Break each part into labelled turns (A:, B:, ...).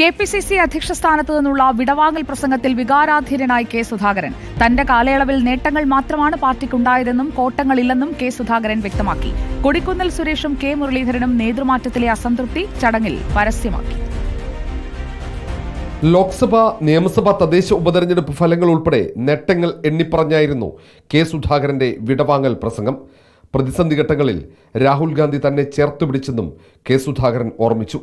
A: K P C C അധ്യക്ഷ സ്ഥാനത്തു നിന്നുള്ള വിടവാങ്ങൽ പ്രസംഗത്തിൽ വികാരാധീരനായി കെ സുധാകരൻ. തന്റെ കാലയളവിൽ നേട്ടങ്ങൾ മാത്രമാണ് പാർട്ടിക്കുണ്ടായതെന്നും കോട്ടങ്ങളില്ലെന്നും കെ സുധാകരൻ വ്യക്തമാക്കി. കൊടിക്കുന്നിൽ സുരേഷും കെ മുരളീധരനും നേതൃമാറ്റത്തിലെ അസംതൃപ്തി ചടങ്ങിൽ പരസ്യമാക്കി.
B: ലോക്സഭ നിയമസഭാ തദ്ദേശ ഉപതെരഞ്ഞെടുപ്പ് ഫലങ്ങൾ ഉൾപ്പെടെ നേട്ടങ്ങൾ എണ്ണിപ്പറഞ്ഞായിരുന്നു കെ സുധാകരന്റെ വിടവാങ്ങൽ പ്രസംഗം. പ്രതിസന്ധി ഘട്ടങ്ങളിൽ രാഹുൽ ഗാന്ധി തന്നെ ചേർത്തുപിടിച്ചെന്നും കെ സുധാകരൻ ഓർമ്മിച്ചു.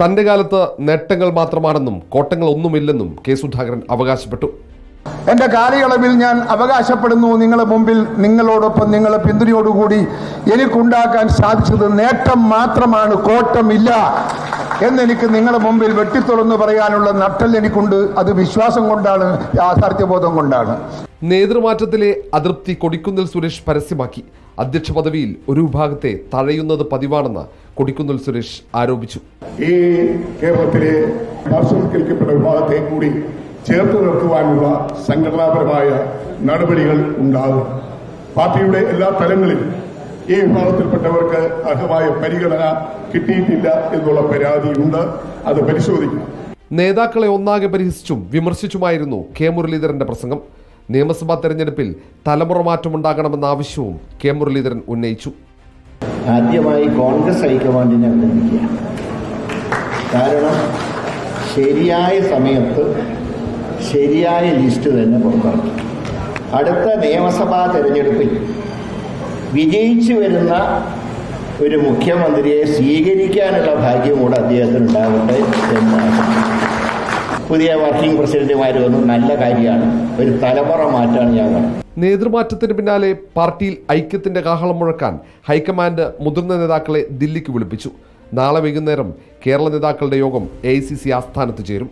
B: തന്റെ കാലത്ത് നേട്ടങ്ങൾ മാത്രമാണെന്നും കോട്ടങ്ങളൊന്നുമില്ലെന്നും കെ സുധാകരൻ അവകാശപ്പെട്ടു.
C: എന്റെ കാലയളവിൽ ഞാൻ അവകാശപ്പെടുന്നു നിങ്ങളുടെ മുമ്പിൽ നിങ്ങളോടൊപ്പം നിങ്ങളെ പിന്തുണയോടുകൂടി എനിക്കുണ്ടാക്കാൻ സാധിച്ചത് നേട്ടം മാത്രമാണ് കോട്ടമില്ല എന്നെനിക്ക് നിങ്ങളുടെ മുമ്പിൽ വെട്ടിത്തുറന്ന് പറയാനുള്ള നട്ടൽ എനിക്കുണ്ട്. അത് വിശ്വാസം കൊണ്ടാണ് യാഥാർത്ഥ്യബോധം കൊണ്ടാണ്.
B: നേതൃമാറ്റത്തിലെ അതൃപ്തി കൊടിക്കുന്നിൽ സുരേഷ് പരസ്യമാക്കി. അധ്യക്ഷ പദവിയിൽ ഒരു വിഭാഗത്തെ തഴയുന്നത് പതിവാണെന്ന് കൊടിക്കുന്നിൽ സുരേഷ് ആരോപിച്ചു.
D: ഈ കേരളത്തിലെ പാർശ്വവൽക്കരിക്കപ്പെട്ട വിഭാഗത്തെ കൂടി ചേർത്ത് നിർത്തുവാനുള്ള സംഘടനാപരമായ നടപടികൾ ഉണ്ടാകും. പാർട്ടിയുടെ എല്ലാ തലങ്ങളിലും ഈ വിഭാഗത്തിൽപ്പെട്ടവർക്ക് അർഹമായ പരിഗണന കിട്ടിയിട്ടില്ല എന്നുള്ള പരാതിയുണ്ട്. അത് പരിശോധിക്കും.
B: നേതാക്കളെ ഒന്നാകെ പരിഹസിച്ചും വിമർശിച്ചുമായിരുന്നു കെ മുരളീധരന്റെ പ്രസംഗം. നിയമസഭാ തെരഞ്ഞെടുപ്പിൽ തലമുറ മാറ്റമുണ്ടാകണമെന്ന ആവശ്യവും കെ മുരളീധരൻ ഉന്നയിച്ചു.
E: ആദ്യമായി കോൺഗ്രസ് ഹൈക്കമാൻഡിനെ അഭിനന്ദിക്കുക. കാരണം ശരിയായ സമയത്ത് ശരിയായ ലിസ്റ്റ് തന്നെ പുറത്തിറക്കി. അടുത്ത നിയമസഭാ തെരഞ്ഞെടുപ്പിൽ വിജയിച്ചു വരുന്ന ഒരു മുഖ്യമന്ത്രിയെ സ്വീകരിക്കാനുള്ള ഭാഗ്യം കൂടെ അദ്ദേഹത്തിന് ഉണ്ടാകട്ടെ എന്ന് ആശംസിക്കുന്നു. പുതിയ വർക്കിംഗ് പ്രസിഡന്റുമാർ നല്ല കാര്യമാണ്. ഒരു തലമുറ മാറ്റാണ് ഞാൻ
B: നേതൃമാറ്റത്തിന് പിന്നാലെ പാർട്ടിയിൽ ഐക്യത്തിന്റെ കാഹളം മുഴക്കാൻ ഹൈക്കമാൻഡ് മുതിർന്ന നേതാക്കളെ ദില്ലിക്ക് വിളിപ്പിച്ചു. നാളെ വൈകുന്നേരം കേരള നേതാക്കളുടെ യോഗം എ ആസ്ഥാനത്ത് ചേരും.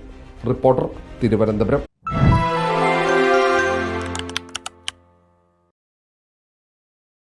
B: റിപ്പോർട്ടർ തിരുവനന്തപുരം.